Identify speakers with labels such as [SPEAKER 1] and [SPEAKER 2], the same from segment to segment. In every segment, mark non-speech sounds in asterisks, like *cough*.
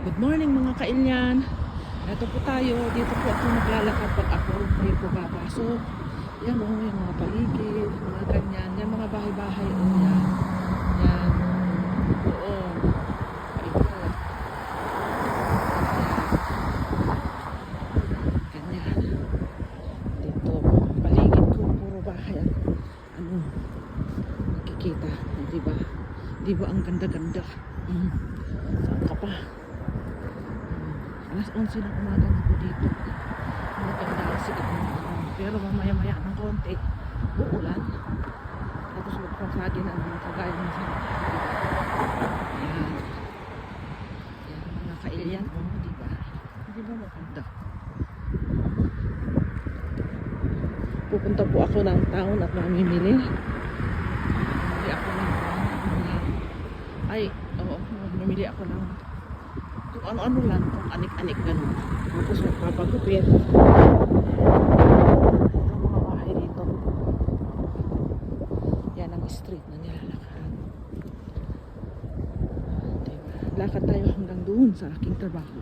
[SPEAKER 1] Good morning mga kailyan. Ito po tayo. Dito po ako naglalakad pag ako hindi po papasok. Yan o, yung mga paligid, mga ganyan. Yan mga bahay-bahay. O yan. Yan. Oo. Paligid. Ganyan. Dito. Paligid ko, puro bahay. Ano, nakikita. Di ba? Di ba ang ganda-ganda? Mm. Saan ka pa? Alas 11 ng umaga na po dito. Maganda ang sikat ng araw. Pero mamaya-maya ng konti, uulan. Tapos magpapagi na ang mga kagaya ng sa Yan. Yan, mga kailyan. Oh, di ba? Di ba maganda? Pupunta po ako ng town at mamimili. Mamimili ako ng ay, oo, mamimili ako ng kung ano-ano lang, kung anik-anik ganun. Tapos magpapagupit. Ang mga bahay dito. Yan ang street na nilalakaran. Diba? Lakad tayo hanggang doon sa aking trabaho.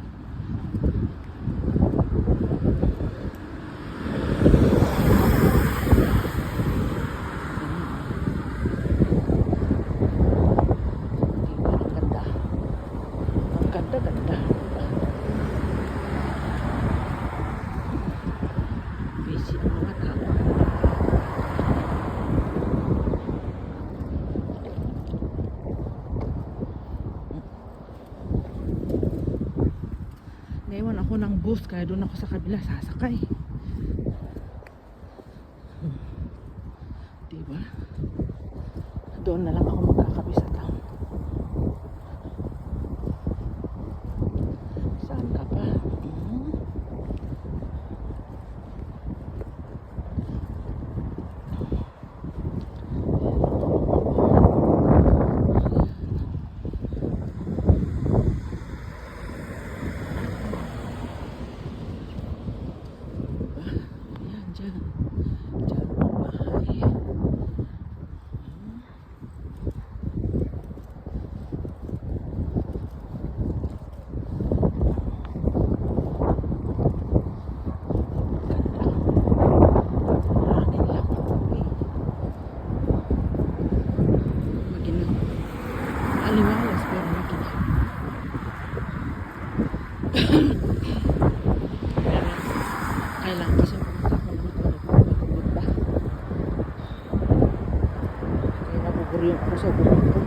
[SPEAKER 1] Diba? Ang ganda. Ang ganda-ganda. Busy ang mga tao. Naiwan ako ng bus kaya doon ako sa kabila sasakay. Hmm. Diba? Doon na lang ako magkakabi sa town. Saan ka pa? Hmm? Ayan, dyan. Dyan ang bahay. Hangin lang. Okay. Maginaw. Aliwalas pero maginaw. Pero kailangan kasi pumunta ako ng pagpapagod pa. Kaya nabuburyong ako sa buhay ko.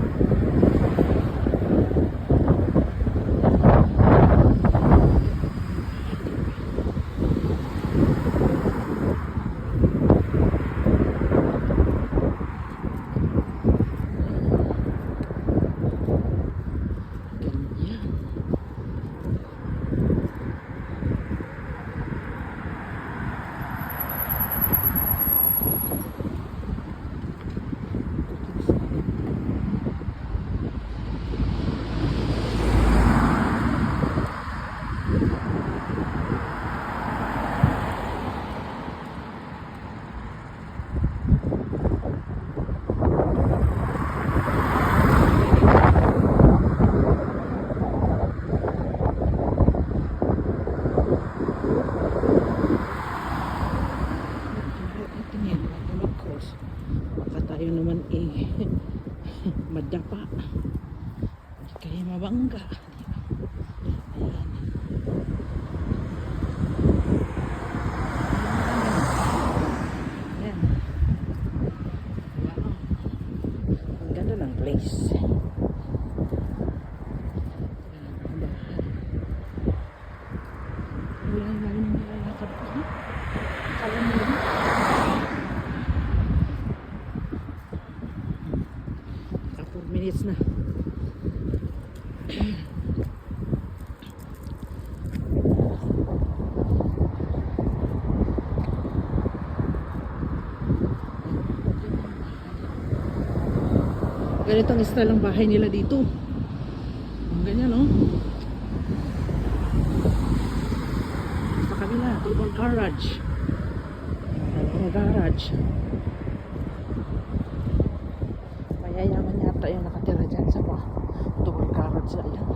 [SPEAKER 1] Ganyan. Ito niya, ito mag-cross. Baka tayo naman eh, madapa. Hindi kayo mabangga. Ayan. Ayan. Wow. Ang ganda ng place. Ayan, ang bahay. Wala na yung nilalakad ko. ha? Akala mo lang. Naka 4 minutes na. Ganitong style ang bahay nila dito. Ang ganyan, no? Sa kabila, double garage. Double garage. Mayayaman yata yung nakatira dyan sa ba. Double garage na yan.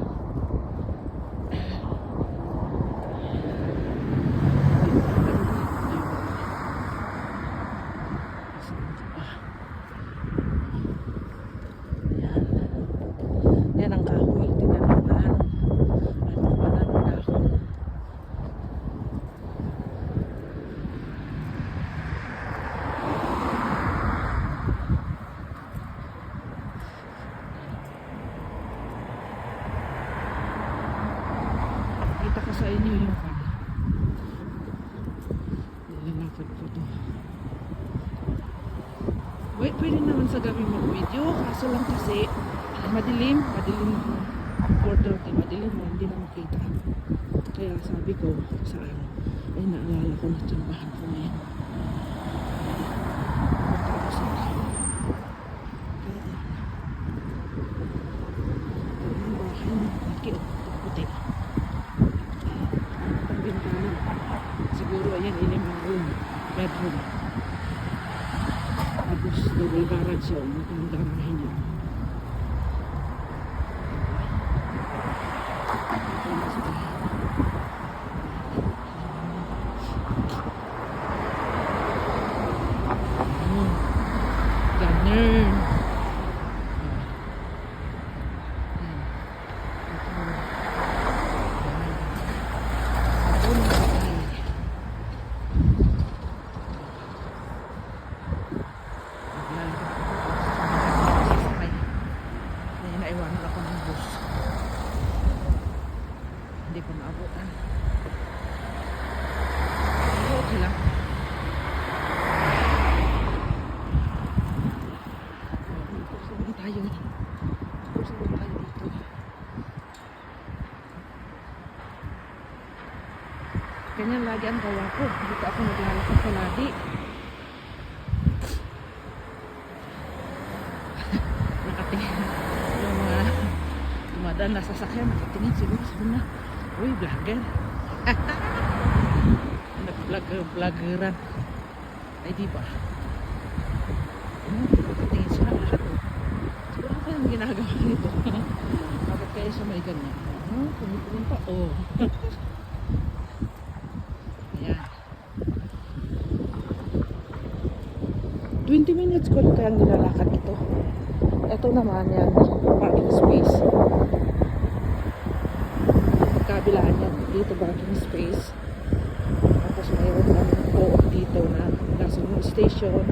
[SPEAKER 1] sa inyo yung fan. Nilalakad ko to. Wait, pwede naman sa gabi mag-video. Kaso lang kasi madilim, madilim quarter to madilim mo, hindi na makita. Kaya sabi ko sa ano, ay naalala ko na tsambahan ko ngayon. May naiwanan ako ng bus. Hindi ko naabutan. Pero okay lang. Ganyan lagi ang gawa ko. Dito ako naglalakad palagi. Dumadaan na sasakyan, nakatingin siguro. Sabi na, uy, vlogger. *laughs* Nag-vlogger, vloggeran. Ay, di ba? Hmm, nakatingin sila lahat. Siguro ako yung ginagawa nito. *laughs* Bakit kaya siya may ganyan? Hmm, pumupunta. Oh. *laughs* Ayan. 20 minutes ko lang kayang nilalakad ito. Ito naman yan, parking space. Kabilaan yan, dito parking space. Tapos mayroon kami po dito na gasoline station.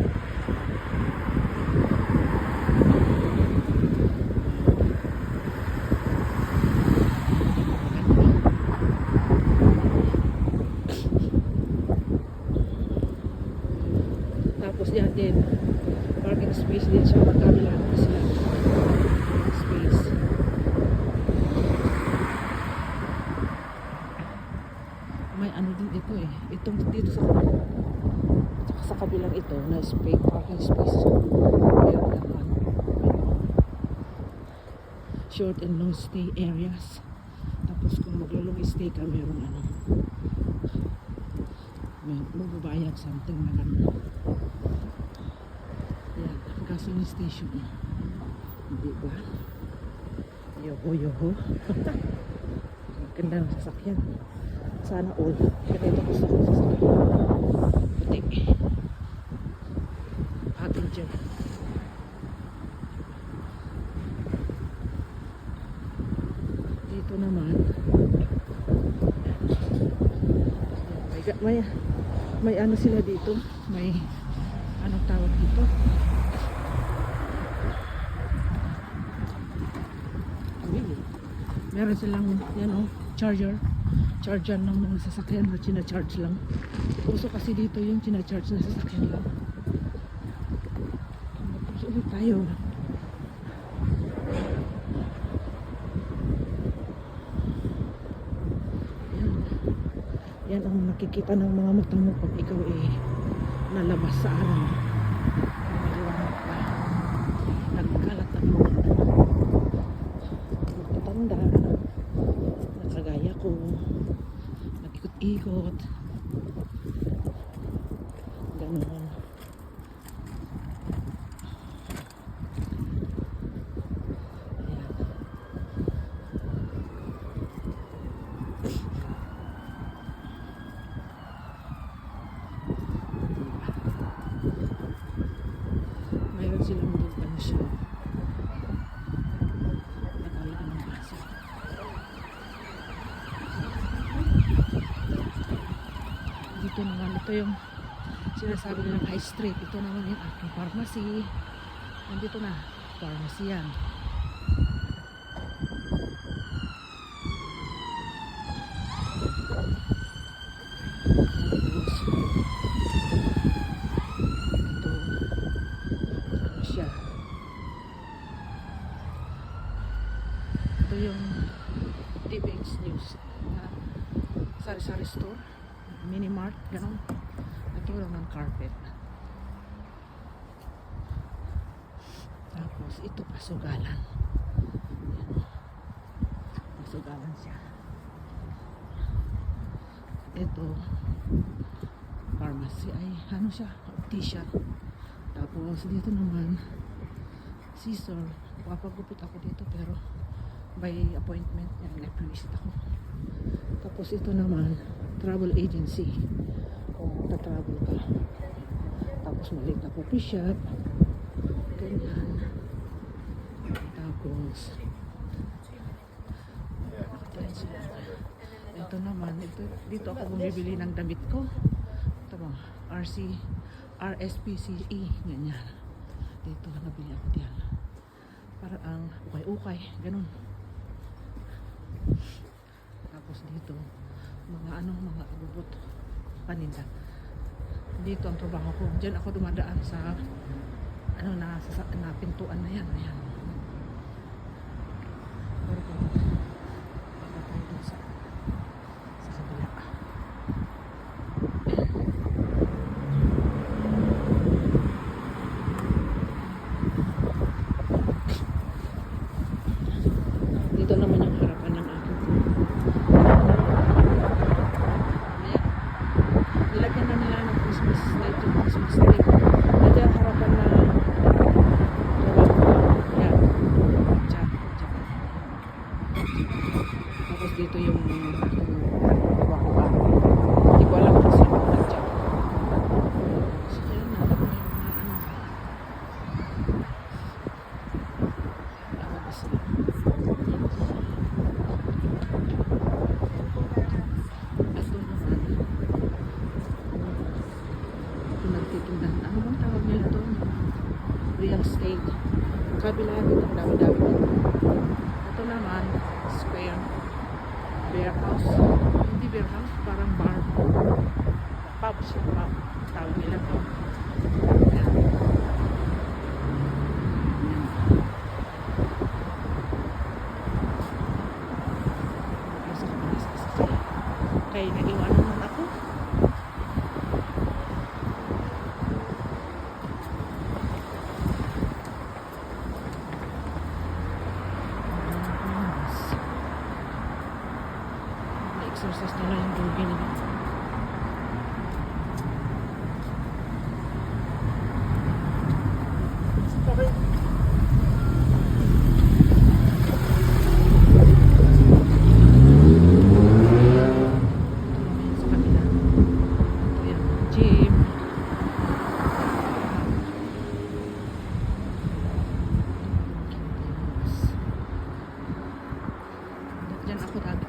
[SPEAKER 1] Tapos yan din, parking space din siya, magkabilaan ko sila. Space. May ano din ito eh. Itong dito sa saka sa kabilang ito na space, parking space. Meron naman. Short and long stay areas. Tapos kung maglo-long stay ka, meron ano. Magbabayad something na gano'n. Yan, gasoline station. Hindi ba? Yoho, yoho. *laughs* Ganda ng sasakyan. Sana all. Ganito gusto ko sasakyan. Puti. Passenger. Dito naman. May, may, may ano sila dito. May anong tawag dito? Meron silang yan oh, charger charger ng mga sasakyan na charge lang. Uso kasi dito yung charge na sasakyan lang. Sulit tayo. Yan. Yan ang nakikita ng mga mata mo pag ikaw eh nalabas sa araw. Nagkalat ang mga magtatanda na kagaya ko nag-ikot-ikot ganun Ayan. mayroon silang doon ano siya nakalagay ng baso dito naman ito yung sinasabi nilang high street ito naman yung aking pharmacy. Nandito na. Pharmacy yan Yan. Pasugalan siya. Ito pharmacy ay ano siya, optician. Tapos dito naman scissor. Papagupit ako dito pero by appointment yan, nag-visit ako. Tapos ito naman travel agency. Kung travel ka. Tapos maliit na coffee shop. Ganyan. Ito naman, ito, dito ako bumibili ng damit ko. Ito mo, RC, RSPCE, ganyan. Dito nabili ako diyan. Para ang ukay-ukay, ganun. Tapos dito, mga ano, mga abubot, paninda. Dito ang trabaho ko. Diyan ako dumadaan sa ano na, sa, na pintuan na yan. Ayan. Pero kung baka tayo dun sa sa kabila. Dito naman yung harapan ng aking Ayan. Nilagyan na nila ng Christmas light yung Christmas tree. Ito yung harapan na trabaho ko. Ayan. Diyan. Diyan. Tapos dito yung trabaho ko. Hindi ko alam kung sino na dyan. So, ayan na. Ito yung mga ano. Tawag ba sila? At doon naman, ito nagtitindahan. Ano bang tawag nila doon? Real estate. Kabila dito, ang dami-dami dito. Ito naman, square. Warehouse. Hindi warehouse, parang bar. Pub siya, pub. Tawag nila to. Ayan. Ayan. Nasa kabila sa sasakyan. Kaya naiwanan naman ako. Na-exercise na lang yung doggy nila. Okay. sa kanila. Ito yan, gym. Diyan ako dati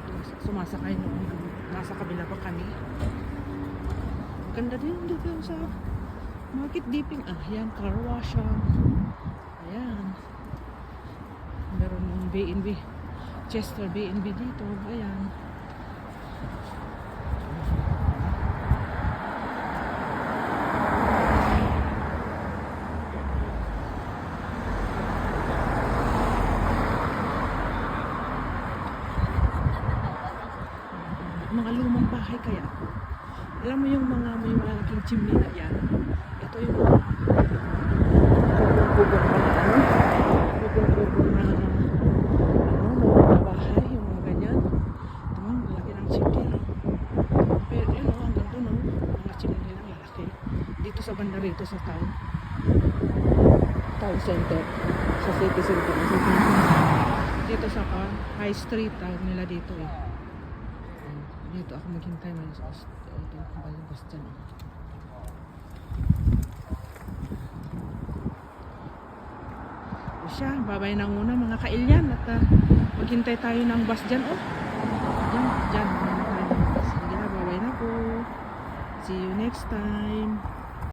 [SPEAKER 1] sumasakay noon. Nasa kabila pa kami. Ganda din dito sa market dipping. Ah, yan, car wash. ah. Ayan. Meron ng B&B. Chester B&B dito. Ayan. mga lumang bahay kaya alam mo yung mga may malaking chimney na yan? Ito yung mga kubong-kubong na ano? Ano mga bahay yung mga ganyan. Ito mga malaki ng chimney pero yun o hanggang doon o mga chimney lang lalaki dito sa banda rito sa town. Town center. Sa city center. Dito sa ah, high street tawag nila dito eh dito ako maghintay may sa ito balabas dyan o siya babay na muna mga kailyan at ah, maghintay tayo ng bus dyan. Oh dyan dyan sige babay na po. See you next time